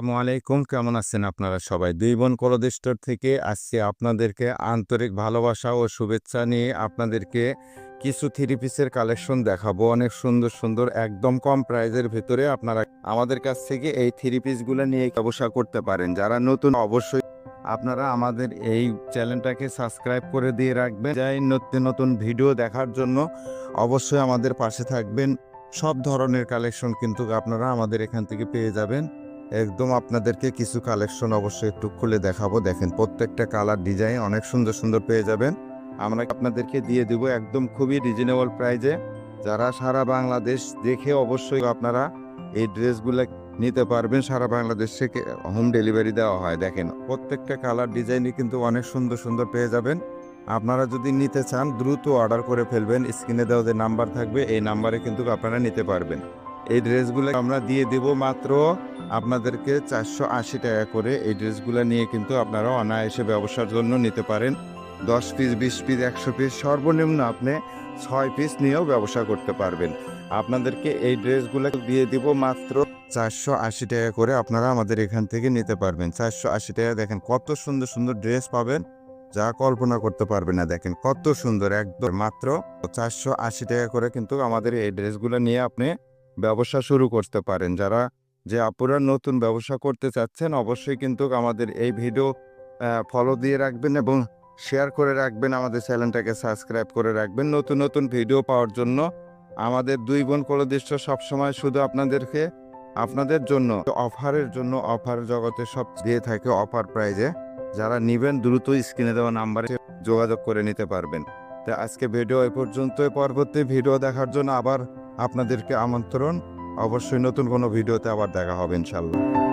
আসসালামু আলাইকুম, কেমন আছেন আপনারা সবাই? দুই বোন কলদ স্টোর থেকে আসছে আপনাদেরকে আন্তরিক ভালোবাসা ও শুভেচ্ছা নিয়ে আপনাদেরকে কিছু থ্রি পিসের কালেকশন দেখাবো। অনেক সুন্দর সুন্দর, একদম কম প্রাইজের ভেতরে আপনারা আমাদের কাছ থেকে এই থ্রি পিসগুলো নিয়ে ব্যবসা করতে পারেন। যারা নতুন, অবশ্যই আপনারা আমাদের এই চ্যানেলটাকে সাবস্ক্রাইব করে দিয়ে রাখবেন। যাই নতুন নতুন ভিডিও দেখার জন্য অবশ্যই আমাদের পাশে থাকবেন। সব ধরনের কালেকশন কিন্তু আপনারা আমাদের এখান থেকে পেয়ে যাবেন। একদম আপনাদেরকে কিছু কালেকশন অবশ্যই একটু খুলে দেখাবো। দেখেন, প্রত্যেকটা কালার ডিজাইন অনেক সুন্দর সুন্দর পেয়ে যাবেন। আমরা আপনাদেরকে দিয়ে দিব একদম খুবই রিজনেবল প্রাইজে যারা সারা বাংলাদেশ দেখে অবশ্যই আপনারা এই ড্রেসগুলো নিতে পারবেন। সারা বাংলাদেশ থেকে হোম ডেলিভারি দেওয়া হয়। দেখেন, প্রত্যেকটা কালার ডিজাইনই কিন্তু অনেক সুন্দর সুন্দর পেয়ে যাবেন। আপনারা যদি নিতে চান, দ্রুত অর্ডার করে ফেলবেন। স্ক্রিনে দেওয়া যে নাম্বার থাকবে, এই নাম্বারে কিন্তু আপনারা নিতে পারবেন। এই ড্রেসগুলো আমরা দিয়ে দেব মাত্র আপনাদেরকে চারশো আশি টাকা করে এই ড্রেসগুলো নিয়ে কিন্তু আপনারা অনায়াসে ব্যবসার জন্য নিতে পারেন। দশ পিস বিশ পিস একশো পিস সর্বনিম্ন আপনি ছয় পিস নিয়েও ব্যবসা করতে পারবেন। আপনাদেরকে এই ড্রেসগুলো দিয়ে দিব মাত্র চারশো আশি টাকা করে আপনারা আমাদের এখান থেকে নিতে পারবেন। চারশো আশি টাকা দেখেন কত সুন্দর সুন্দর ড্রেস পাবেন। যা কল্পনা করতে পারবে না দেখেন কত সুন্দর একদম মাত্র চারশো আশি টাকা করে কিন্তু আমাদের এই ড্রেসগুলো নিয়ে আপনি ব্যবসা শুরু করতে পারেন। যারা যে আপুরা নতুন ব্যবসা করতে চাচ্ছেন, অবশ্যই কিন্তু আমাদের এই ভিডিও ফলো দিয়ে রাখবেন এবং শেয়ার করে রাখবেন। আমাদের চ্যানেলটাকে সাবস্ক্রাইব করে রাখবেন। নতুন নতুন ভিডিও পাওয়ার জন্য আমাদের দুই বোন কলদৃশ্য সবসময় শুধু আপনাদেরকে, আপনাদের জন্য অফারের জন্য অফার জগতে সব দিয়ে থাকে অফার প্রাইজে। যারা নিবেন, দ্রুত স্ক্রিনে দেওয়া নাম্বারে যোগাযোগ করে নিতে পারবেন। তো আজকে ভিডিও এ পর্যন্তই। পরবর্তী ভিডিও দেখার জন্য আবার আপনাদেরকে আমন্ত্রণ। অবশ্যই নতুন কোনো ভিডিওতে আবার দেখা হবে ইনশাল্লাহ